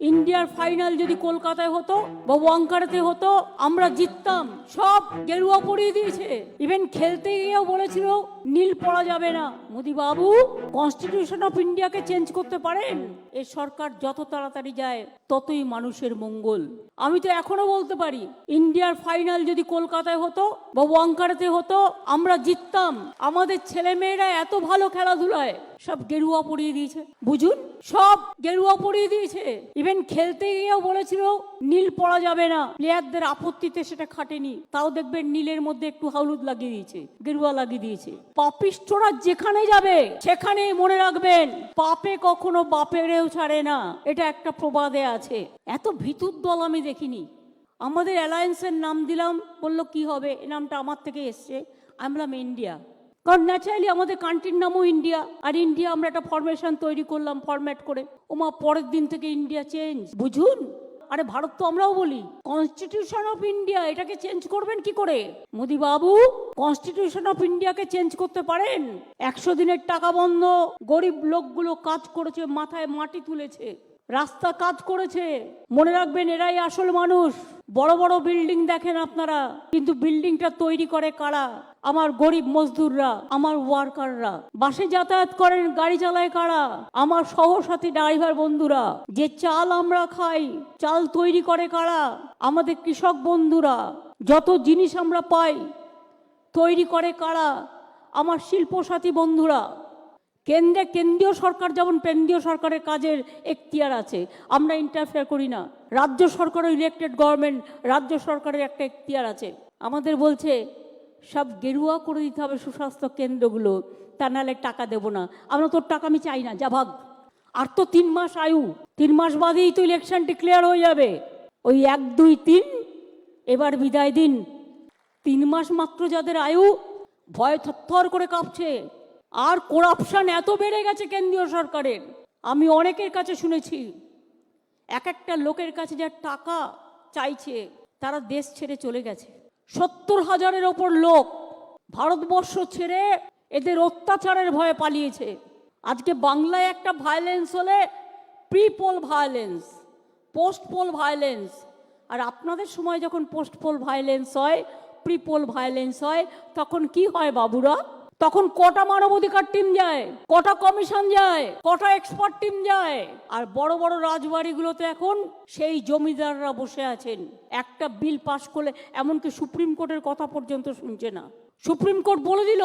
ইন্ডিয়ার ফাইনাল যদি কলকাতায় হতো বা ওয়াঙ্কারেতে হতো, আমরা জিততাম। সব গেরুয়া পরিয়ে দিয়েছে। ইভেন খেলতে গিয়েও বলেছিল, নীল পড়া যাবে না। মোদি বাবু কনস্টিটিউশন অফ ইন্ডিয়াকে চেঞ্জ করতে পারেন? এ সরকার যত তাড়াতাড়ি যায়, ততই মানুষের মঙ্গল। আমি তো এখনও বলতে পারি, ইন্ডিয়ার ফাইনাল যদি কলকাতায় হতো বা ওয়াঙ্কারেতে হতো, আমরা জিততাম। আমাদের ছেলেমেয়েরা এত ভালো খেলাধুলায় সব গেরুয়া পরিয়ে দিয়েছে। বুঝুন? সব গেরুয়া পরিয়ে দিয়েছে। ইভেন খেলতে গিয়েও বলেছিল, নীল পড়া যাবে না। প্লেয়ারদের আপত্তিতে সেটা খাটেনি। তাও দেখবেন নীলের মধ্যে একটু হাউলুদ লাগিয়ে দিয়েছে, গেরুয়া লাগিয়ে দিয়েছে। পাপিষ্ঠরা যেখানে যাবে সেখানেই মনে রাখবেন, পাপে কখনো বাপেরেও ছাড়ে না। এটা একটা প্রবাদে আছে। এত ভিতুর দল আমি দেখিনি। আমাদের অ্যালায়েন্সের নাম দিলাম, বলল, কি হবে? নামটা আমার থেকে এসছে। আমি বললাম ইন্ডিয়া কারণ ন্যাচারালি আমাদের কান্ট্রির নামও ইন্ডিয়া আর ইন্ডিয়া আমরা একটা ফরমেশন তৈরি করলাম ফরম্যাট করে। ওমা, পরের দিন থেকে ইন্ডিয়া চেঞ্জ বুঝুন? আরে ভারত তো আমরাও বলি কনস্টিটিউশন অফ ইন্ডিয়া এটাকে চেঞ্জ করবেন কি করে? মোদি বাবু কনস্টিটিউশন অফ ইন্ডিয়াকে চেঞ্জ করতে পারেন? একশো দিনের টাকা বন্ধ, গরিব লোকগুলো কাজ করেছে, মাথায় মাটি তুলেছে, রাস্তা কাজ করেছে। মনে রাখবেন, এরাই আসল মানুষ। বড় বড় বিল্ডিং দেখেন আপনারা, কিন্তু বিল্ডিংটা তৈরি করে কারা? আমার গরিব মজদুররা, আমার ওয়ার্কাররা। বাসে যাতায়াত করেন গাড়ি চালায় কারা? আমার সহসাথী ড্রাইভার বন্ধুরা, যে চাল আমরা খাই, চাল তৈরি করে কারা? আমাদের কৃষক বন্ধুরা, যত জিনিস আমরা পাই, তৈরি করে কারা? আমার শিল্পসাথী বন্ধুরা কেন্দ্রে কেন্দ্রীয় সরকার যেমন কেন্দ্রীয় সরকারের কাজের এখতিয়ার আছে, আমরা ইন্টারফেয়ার করি না। রাজ্য সরকারও ইলেক্টেড গভর্নমেন্ট রাজ্য সরকারের একটা এখতিয়ার আছে। আমাদের বলছে, সব গেরুয়া করে দিতে হবে সুস্বাস্থ্য কেন্দ্রগুলো, তা নাহলে টাকা দেবো না। আমরা তোর টাকা আমি চাই না, যা ভাগ। আর তো তিন মাস আয়ু, তিন মাস বাদেই তো ইলেকশন ডিক্লেয়ার হয়ে যাবে। ওই এক, দুই, তিন, এবার বিদায় দিন। তিন মাস মাত্র যাদের আয়ু, ভয় থরথর করে কাঁপছে। আর করাপশন এত বেড়ে গেছে কেন্দ্রীয় সরকারের। আমি অনেকের কাছে শুনেছি, এক একটা লোকের কাছে যা টাকা চাইছে, তারা দেশ ছেড়ে চলে গেছে। সত্তর হাজারের ওপর লোক ভারতবর্ষ ছেড়ে এদের অত্যাচারের ভয়ে পালিয়েছে। আজকে বাংলায় একটা ভায়োলেন্স হলে pre poll violence post poll violence আর আপনাদের সময় যখন পোস্ট পোল ভায়োলেন্স হয় প্রি পোল ভায়োলেন্স হয়, তখন কি হয় বাবুরা? তখন কটা মানবাধিকার টিম যায়, কটা কমিশন যায়, কটা এক্সপার্ট টিম যায়। আর বড় বড় রাজবাড়িগুলোতে এখন সেই জমিদাররা বসে আছেন। একটা বিল পাশ করলে এমনকি সুপ্রিম কোর্টের কথা পর্যন্ত শুনছে না। সুপ্রিম কোর্ট বলে দিল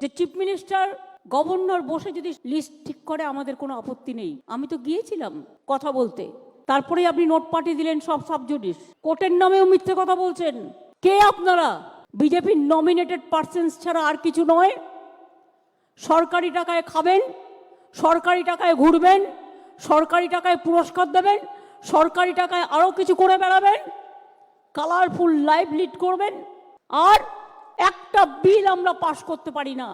যে চিফ মিনিস্টার গভর্নর বসে যদি লিস্ট ঠিক করে, আমাদের কোনো আপত্তি নেই। আমি তো গিয়েছিলাম কথা বলতে। তারপরে আপনি নোট পাঠিয়ে দিলেন সব সাবজুডিস কোর্টের নামেও মিথ্যে কথা বলছেন। কে আপনারা? বিজেপির নমিনেটেড পার্সেন্স ছাড়া আর কিছু নয়। সরকারি টাকায় খাবেন, সরকারি টাকায় ঘুরবেন, সরকারি টাকায় পুরস্কার দেবেন, সরকারি টাকায় আরও কিছু করে বেড়াবেন কালারফুল লাইভ লিড করবেন, আর একটা বিল আমরা পাশ করতে পারি না।